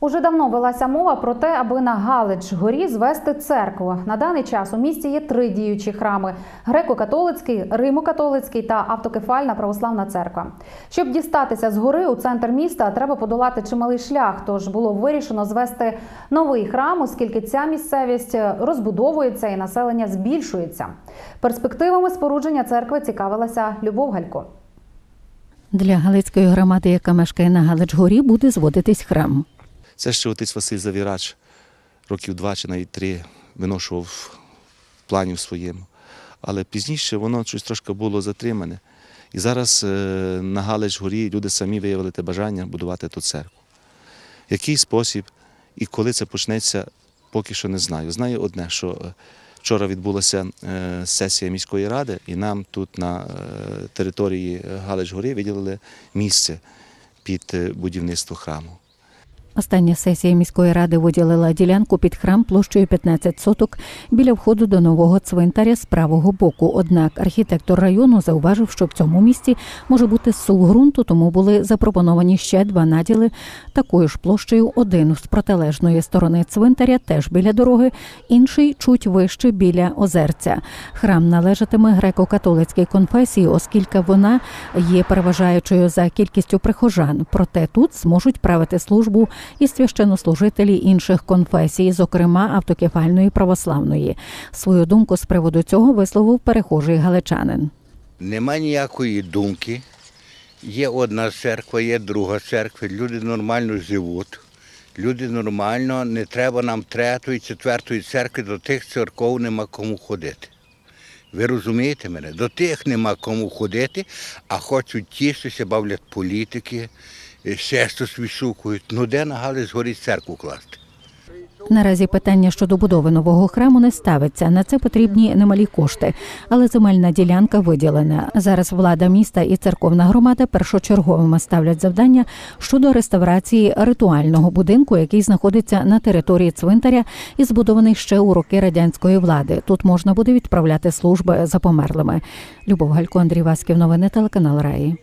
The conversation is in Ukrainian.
Уже давно велася мова про те, аби на Галич горі звести церкву. На даний час у місті є три діючі храми: греко-католицький, римо-католицький та автокефальна православна церква. Щоб дістатися з гори у центр міста, треба подолати чималий шлях. Тож було вирішено звести новий храм, оскільки ця місцевість розбудовується і населення збільшується. Перспективами спорудження церкви цікавилася Любов Галько. Для Галицької громади, яка мешкає на Галичгорі, буде зводитись храм. Це ще отець Василь Завірач років два чи навіть три виношував в плані в своєму. Але пізніше воно щось трошки було затримане. І зараз е, на Галич горі люди самі виявили те бажання будувати ту церкву. Який спосіб і коли це почнеться, поки що не знаю. Знаю одне, що е, вчора відбулася е, сесія міської ради, і нам тут на території Галич гори виділили місце під будівництво храму. Остання сесія міської ради виділила ділянку під храм площею 15 соток біля входу до нового цвинтаря з правого боку. Однак архітектор району зауважив, що в цьому місці може бути сув ґрунту, тому були запропоновані ще два наділи такою ж площею. Один з протилежної сторони цвинтаря, теж біля дороги, інший чуть вище біля озерця. Храм належатиме греко-католицькій конфесії, оскільки вона є переважаючою за кількістю прихожан. Проте тут зможуть правити службу і священнослужителі інших конфесій, зокрема автокефальної православної. Свою думку з приводу цього висловив перехожий галичанин. Нема ніякої думки. Є одна церква, є друга церква, люди нормально живуть. Люди нормально, не треба нам третьої, четвертої церкви, до тих церков нема кому ходити. Ви розумієте мене? До тих нема кому ходити, а хочуть тішитися, бавлять політики, ще щось вишукують. Ну де на Галич згорить церкву класти? Наразі питання щодо будови нового храму не ставиться. На це потрібні немалі кошти, але земельна ділянка виділена. Зараз влада міста і церковна громада першочерговими ставлять завдання щодо реставрації ритуального будинку, який знаходиться на території цвинтаря і збудований ще у роки радянської влади. Тут можна буде відправляти служби за померлими. Любов Галько, Андрій Васьків, новини телеканал Раї.